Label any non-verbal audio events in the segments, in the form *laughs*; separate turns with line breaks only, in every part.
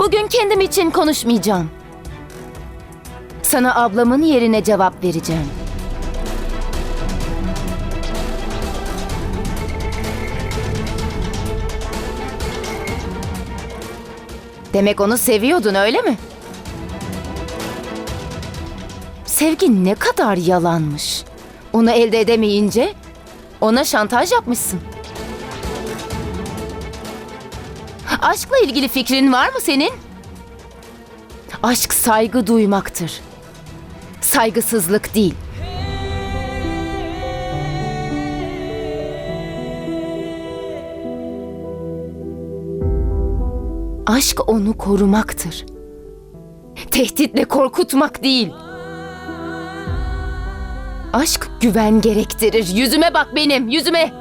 Bugün kendim için konuşmayacağım. Sana ablamın yerine cevap vereceğim. Demek onu seviyordun öyle mi? Sevgi ne kadar yalanmış. Onu elde edemeyince ona şantaj yapmışsın. Aşkla ilgili fikrin var mı senin? Aşk saygı duymaktır. Saygısızlık değil. Aşk onu korumaktır. Tehditle korkutmak değil. Aşk güven gerektirir. Yüzüme bak benim, yüzüme.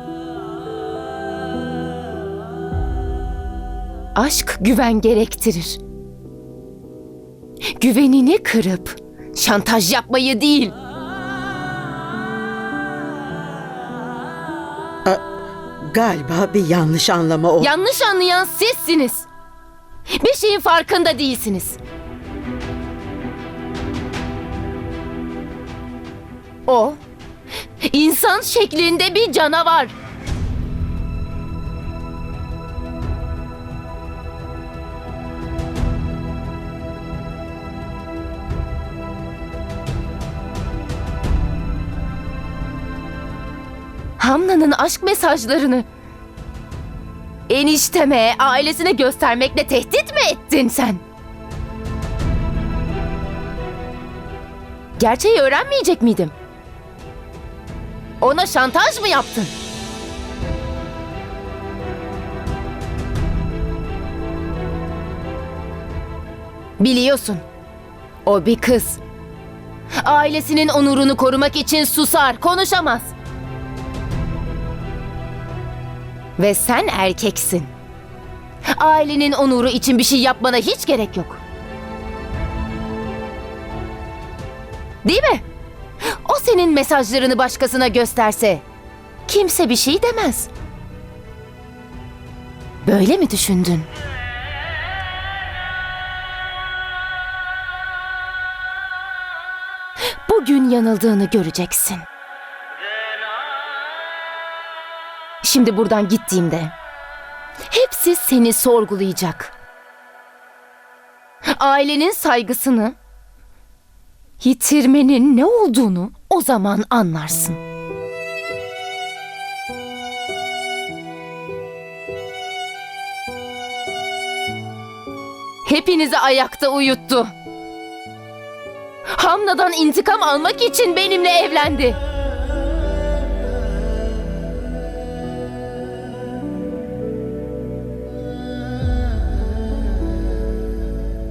Aşk güven gerektirir. Güvenini kırıp şantaj yapmayı değil.
Galiba bir yanlış anlama oldu.
Yanlış anlayan sizsiniz. Bir şeyin farkında değilsiniz. O insan şeklinde bir canavar. Hamna'nın aşk mesajlarını enişteme, ailesine göstermekle tehdit mi ettin sen? Gerçeği öğrenmeyecek miydim? Ona şantaj mı yaptın? Biliyorsun. O bir kız. Ailesinin onurunu korumak için susar, konuşamaz. Ve sen erkeksin. Ailenin onuru için bir şey yapmana hiç gerek yok. Değil mi? O senin mesajlarını başkasına gösterse kimse bir şey demez. Böyle mi düşündün? Bugün yanıldığını göreceksin. Şimdi buradan gittiğimde hepsi seni sorgulayacak. Ailenin saygısını yitirmenin ne olduğunu o zaman anlarsın. Hepinizi ayakta uyuttu. Hamna'dan intikam almak için benimle evlendi.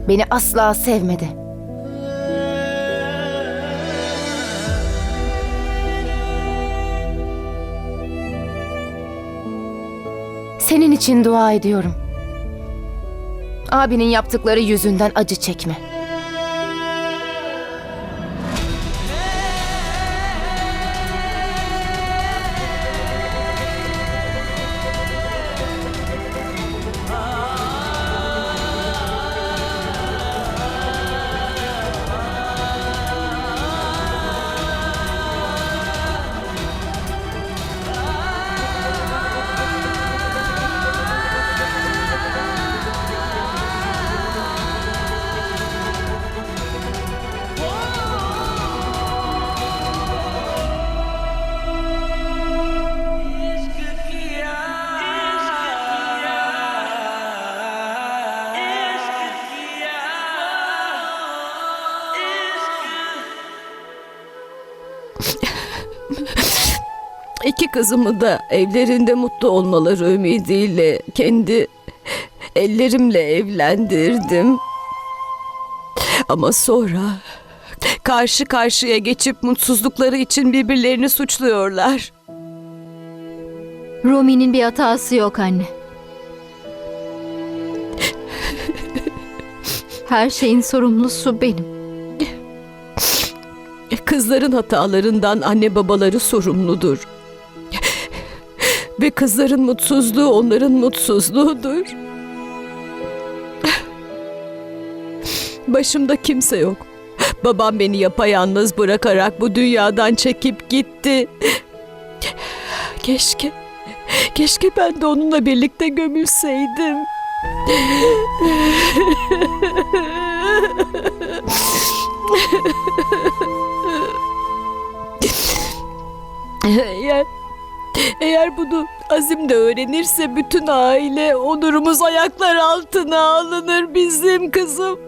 Beni asla sevmedi. Senin için dua ediyorum. Abinin yaptıkları yüzünden acı çekme.
Kızımı da evlerinde mutlu olmaları ümidiyle kendi ellerimle evlendirdim. Ama sonra karşı karşıya geçip mutsuzlukları için birbirlerini suçluyorlar.
Rumi'nin bir hatası yok anne. Her şeyin sorumlusu benim.
Kızların hatalarından anne babaları sorumludur. Ve kızların mutsuzluğu onların mutsuzluğudur. Başımda kimse yok. Babam beni yapayalnız bırakarak bu dünyadan çekip gitti. Keşke, keşke ben de onunla birlikte gömülseydim. Eğer, eğer bunu Azim de öğrenirse bütün aile onurumuz ayaklar altına alınır bizim kızım.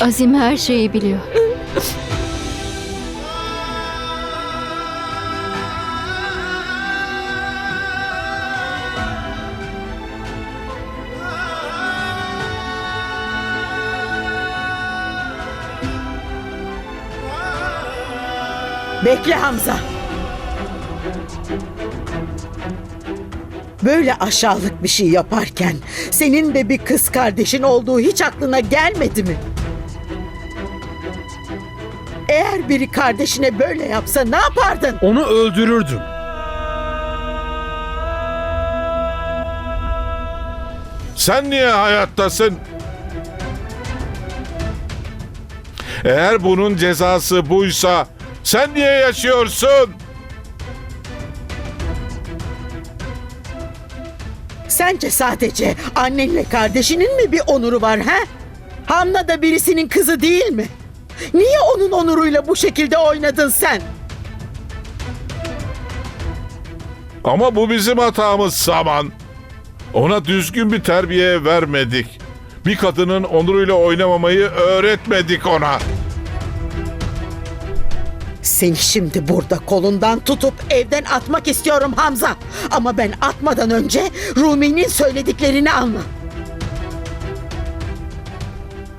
Azim her şeyi biliyor.
Bekle Hamza. Böyle aşağılık bir şey yaparken senin de bir kız kardeşin olduğu hiç aklına gelmedi mi? Eğer biri kardeşine böyle yapsa ne yapardın?
Onu öldürürdüm.
Sen niye hayattasın? Eğer bunun cezası buysa sen niye yaşıyorsun?
Sence sadece annenle kardeşinin mi bir onuru var ha? Hamna da birisinin kızı değil mi? Niye onun onuruyla bu şekilde oynadın sen?
Ama bu bizim hatamız Saman. Ona düzgün bir terbiye vermedik. Bir kadının onuruyla oynamamayı öğretmedik ona.
Seni şimdi burada kolundan tutup evden atmak istiyorum Hamza. Ama ben atmadan önce Rumi'nin söylediklerini anla.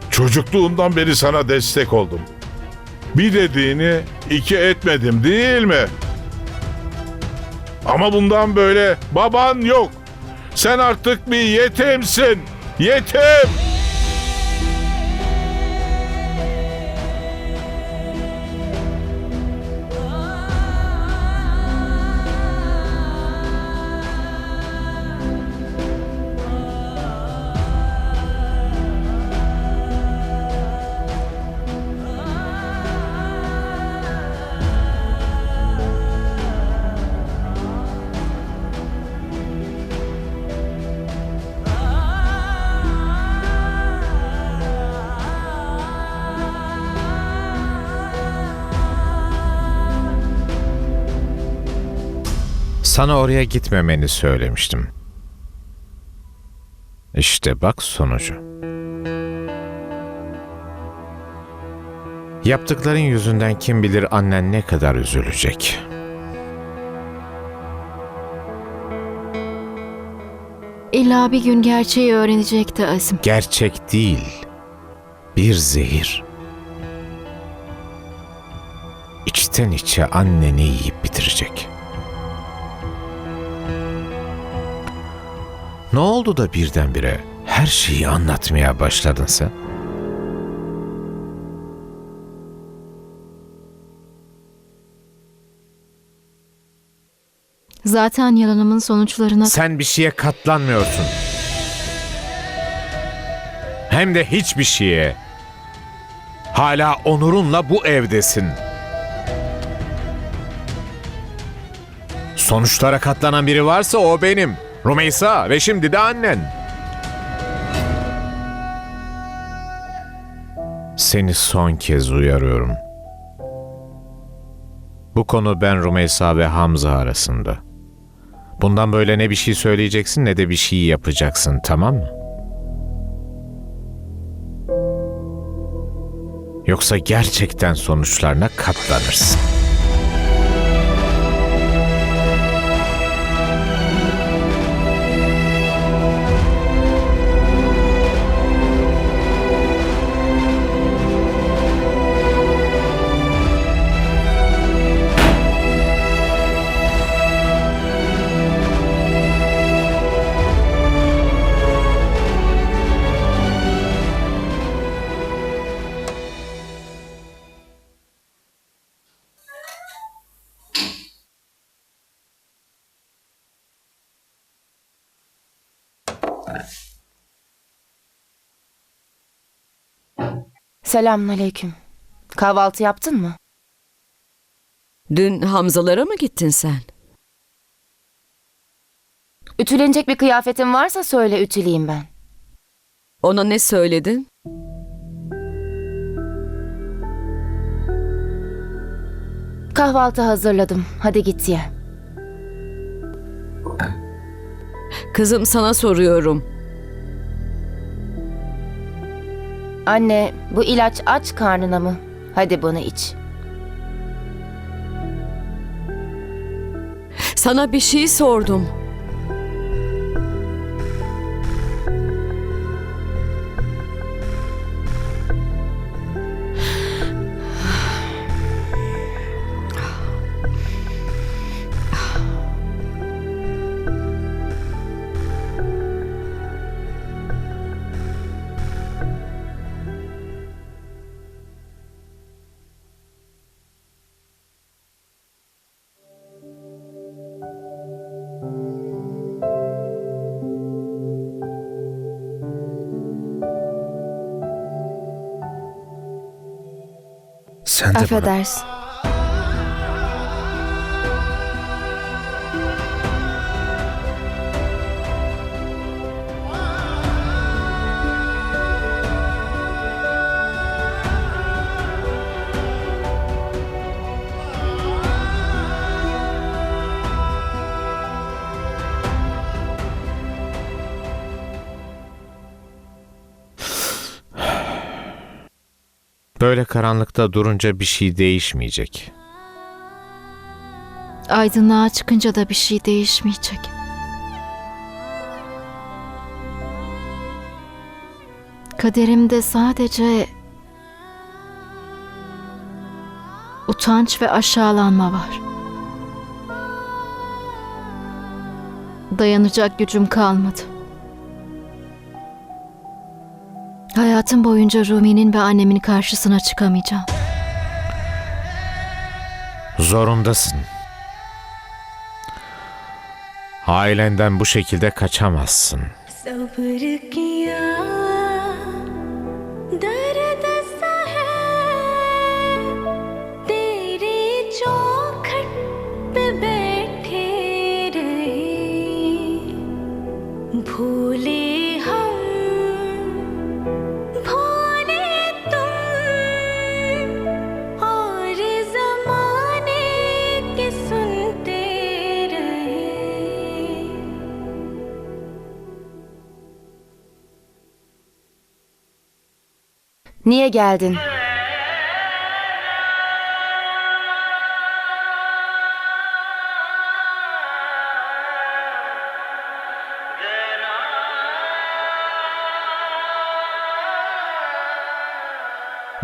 Çocukluğundan beri sana destek oldum. Bir dediğini iki etmedim değil mi? Ama bundan böyle baban yok. Sen artık bir yetimsin. Yetim.
Sana oraya gitmemeni söylemiştim. İşte bak sonucu. Yaptıkların yüzünden kim bilir annen ne kadar üzülecek.
İlla bir gün gerçeği öğrenecekti Azim.
Gerçek değil, bir zehir. İçten içe anneni yiyip bitirecek. Ne oldu da birdenbire her şeyi anlatmaya başladın sen?
Zaten yalanımın sonuçlarına...
Sen bir şeye katlanmıyorsun. Hem de hiçbir şeye. Hala onurunla bu evdesin. Sonuçlara katlanan biri varsa o benim. Rumeysa ve şimdi de annen. Seni son kez uyarıyorum. Bu konu ben Rumeysa ve Hamza arasında. Bundan böyle ne bir şey söyleyeceksin ne de bir şey yapacaksın tamam mı? Yoksa gerçekten sonuçlarına katlanırsın.
Selamünaleyküm. Kahvaltı yaptın mı?
Dün Hamzalara mı gittin sen?
Ütülenecek bir kıyafetin varsa söyle ütüleyeyim ben.
Ona ne söyledin?
Kahvaltı hazırladım. Hadi git ye.
Kızım sana soruyorum.
Anne, bu ilaç aç karnına mı? Hadi bunu iç.
Sana bir şey sordum.
Sen de
Affedersin.
Böyle karanlıkta durunca bir şey değişmeyecek.
Aydınlığa çıkınca da bir şey değişmeyecek. Kaderimde sadece utanç ve aşağılanma var. Dayanacak gücüm kalmadı. Hayatım boyunca Rumi'nin ve annemin karşısına çıkamayacağım.
Zorundasın. Ailenden bu şekilde kaçamazsın.
Sabır kiya.
Niye geldin?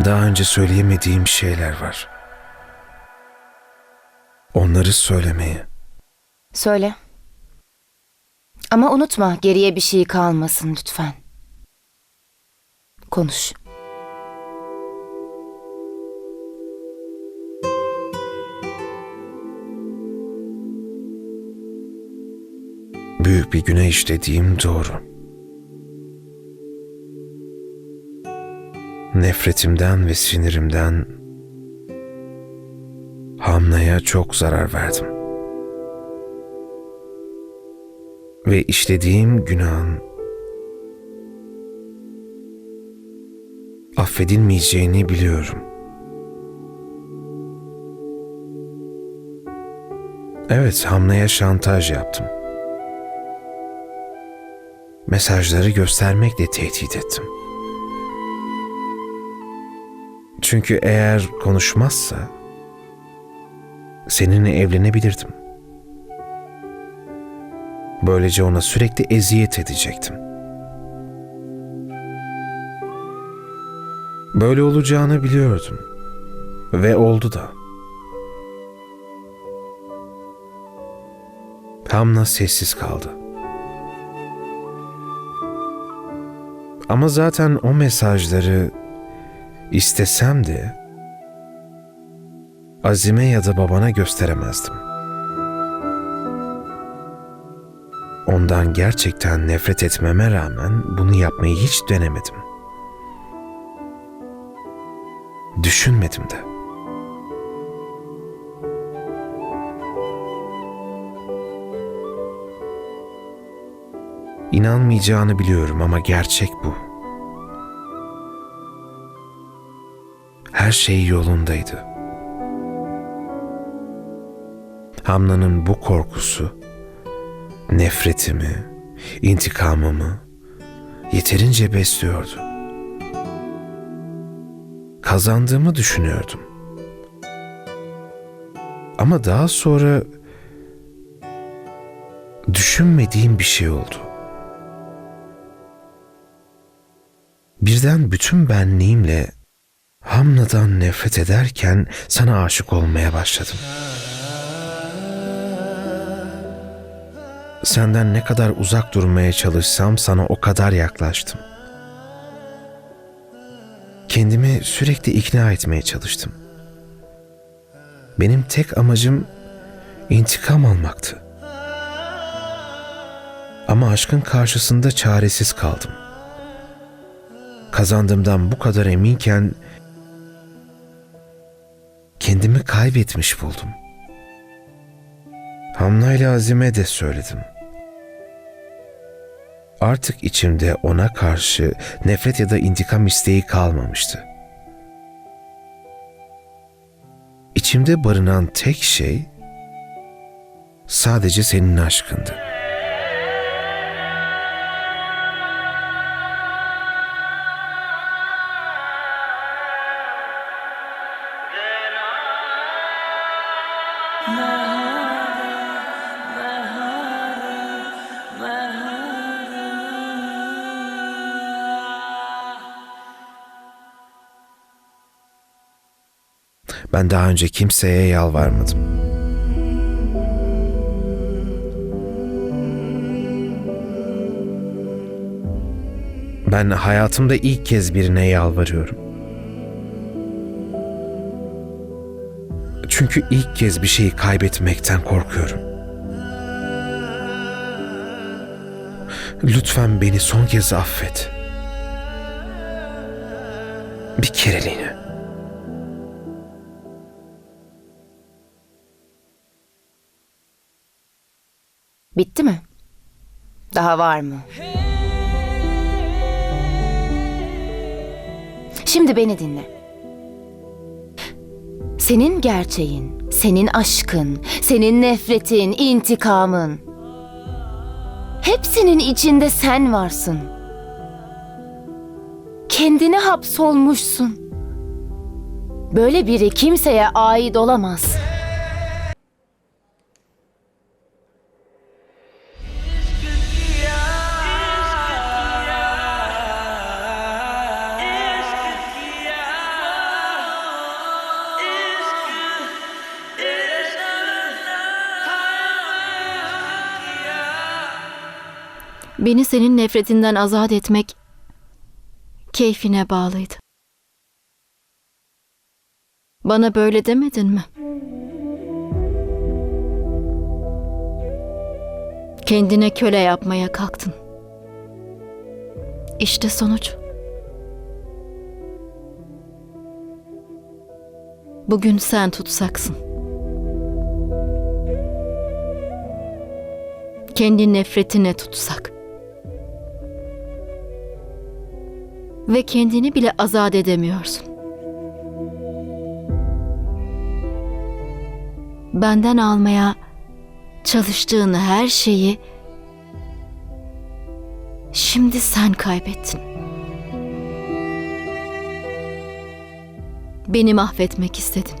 daha önce söyleyemediğim şeyler var. Onları söylemeye.
Söyle. Ama unutma, geriye bir şey kalmasın lütfen. Konuş.
Büyük bir günah işlediğim doğru. Nefretimden ve sinirimden Hamna'ya çok zarar verdim. Ve işlediğim günahın affedilmeyeceğini biliyorum. Evet, Hamna'ya şantaj yaptım. Mesajları göstermekle tehdit ettim. Çünkü eğer konuşmazsa seninle evlenebilirdim. Böylece ona sürekli eziyet edecektim. Böyle olacağını biliyordum. Ve oldu da. Hamna sessiz kaldı. Ama zaten o mesajları istesem de Azime ya da babana gösteremezdim. Ondan gerçekten nefret etmeme rağmen bunu yapmayı hiç denemedim. düşünmedim de. İnanmayacağını biliyorum ama gerçek bu. Her şey yolundaydı. Hamna'nın bu korkusu nefretimi, intikamımı yeterince besliyordu. Kazandığımı düşünüyordum. Ama daha sonra düşünmediğim bir şey oldu. Birden bütün benliğimle Hamna'dan nefret ederken sana aşık olmaya başladım. Senden ne kadar uzak durmaya çalışsam sana o kadar yaklaştım. Kendimi sürekli ikna etmeye çalıştım. Benim tek amacım intikam almaktı. Ama aşkın karşısında çaresiz kaldım. Kazandığımdan bu kadar eminken kendimi kaybetmiş buldum. Hamna ile Azime de söyledim. Artık içimde ona karşı nefret ya da intikam isteği kalmamıştı. İçimde barınan tek şey sadece senin aşkındı. Ben daha önce kimseye yalvarmadım. Ben hayatımda ilk kez birine yalvarıyorum. Çünkü ilk kez bir şeyi kaybetmekten korkuyorum. Lütfen beni son kez affet. Bir kereliğine.
Bitti mi? Daha var mı? Şimdi beni dinle. Senin gerçeğin, senin aşkın, senin nefretin, intikamın. Hepsinin içinde sen varsın. Kendine hapsolmuşsun. Böyle biri kimseye ait olamaz.
Beni senin nefretinden azat etmek keyfine bağlıydı. Bana böyle demedin mi? Kendine köle yapmaya kalktın. İşte sonuç. Bugün sen tutsaksın. Kendi nefretine tutsak. Ve kendini bile azat edemiyorsun. Benden almaya çalıştığın her şeyi şimdi sen kaybettin. Beni mahvetmek istedin.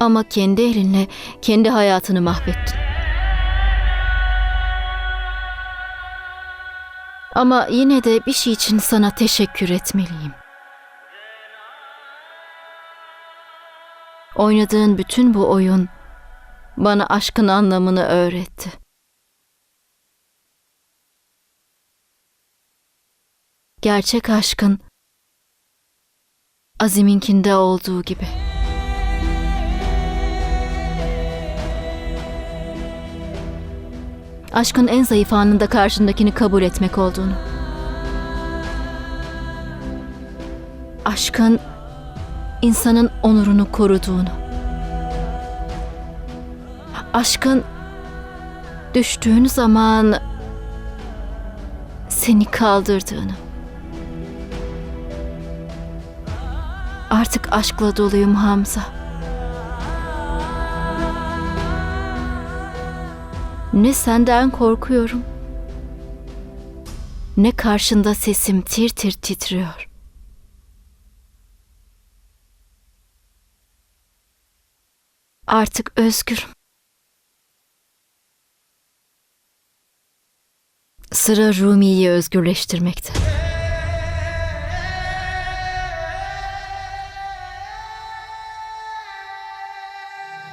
Ama kendi elinle kendi hayatını mahvettin. Ama yine de bir şey için sana teşekkür etmeliyim. Oynadığın bütün bu oyun bana aşkın anlamını öğretti. Gerçek aşkın Azim'inkinde olduğu gibi. Aşkın en zayıf anında karşındakini kabul etmek olduğunu. aşkın insanın onurunu koruduğunu. Aşkın düştüğün zaman seni kaldırdığını. Artık aşkla doluyum Hamza. Ne senden korkuyorum. Ne karşında sesim tir tir titriyor. Artık özgürüm. Sıra Rumi'yi özgürleştirmekte.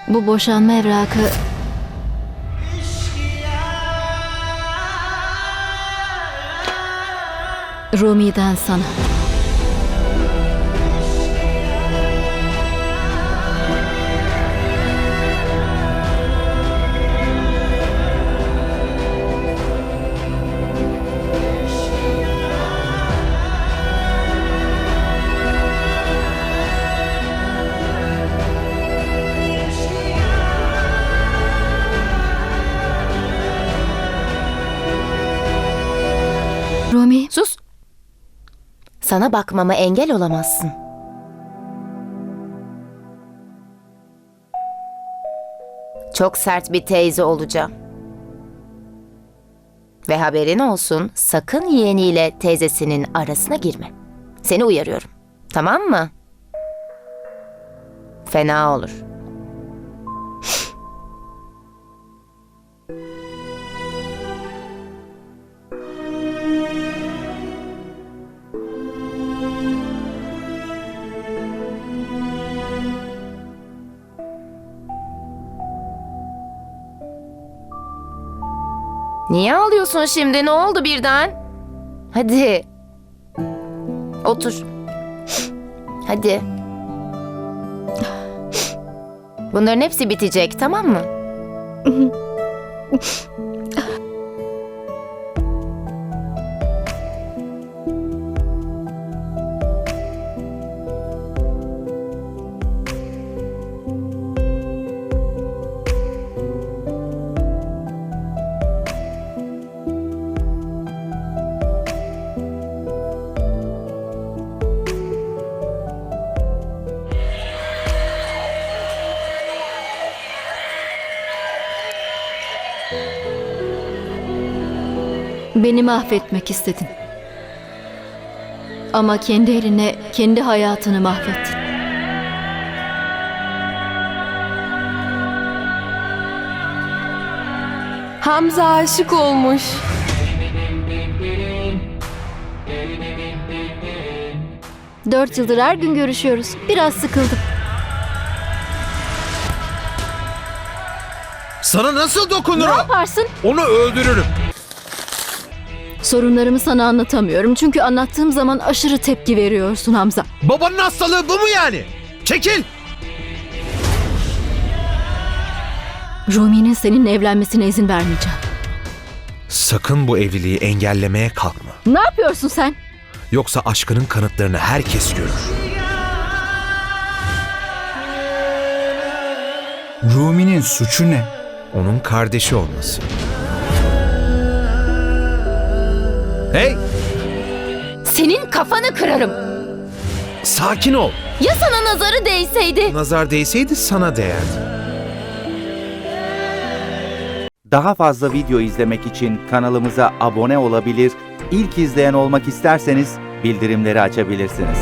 Bu boşanma evrakı Rumi'den sana.
Sana bakmama engel olamazsın. Çok sert bir teyze olacağım. Ve haberin olsun sakın yeğeniyle teyzesinin arasına girme. Seni uyarıyorum. Tamam mı? Fena olur. Niye ağlıyorsun şimdi? Ne oldu birden? Hadi. Otur. Hadi. Bunların hepsi bitecek, tamam mı? *laughs*
beni mahvetmek istedin. Ama kendi eline, kendi hayatını mahvettin.
Hamza aşık olmuş.
Dört yıldır her gün görüşüyoruz. Biraz sıkıldım.
Sana nasıl
Ne
dokunurum?
yaparsın?
Onu öldürürüm.
Sorunlarımı sana anlatamıyorum. Çünkü anlattığım zaman aşırı tepki veriyorsun Hamza.
Babanın hastalığı bu mu yani? Çekil.
Rumi'nin seninle evlenmesine izin vermeyeceğim.
Sakın bu evliliği engellemeye kalkma.
Ne yapıyorsun sen?
Yoksa aşkının kanıtlarını herkes görür.
Rumi'nin suçu ne?
Onun kardeşi olması. Hey!
Senin kafanı kırarım.
Sakin ol.
Ya sana nazarı değseydi?
Nazar değseydi sana değerdi.
Daha fazla video izlemek için kanalımıza abone olabilir, ilk izleyen olmak isterseniz bildirimleri açabilirsiniz.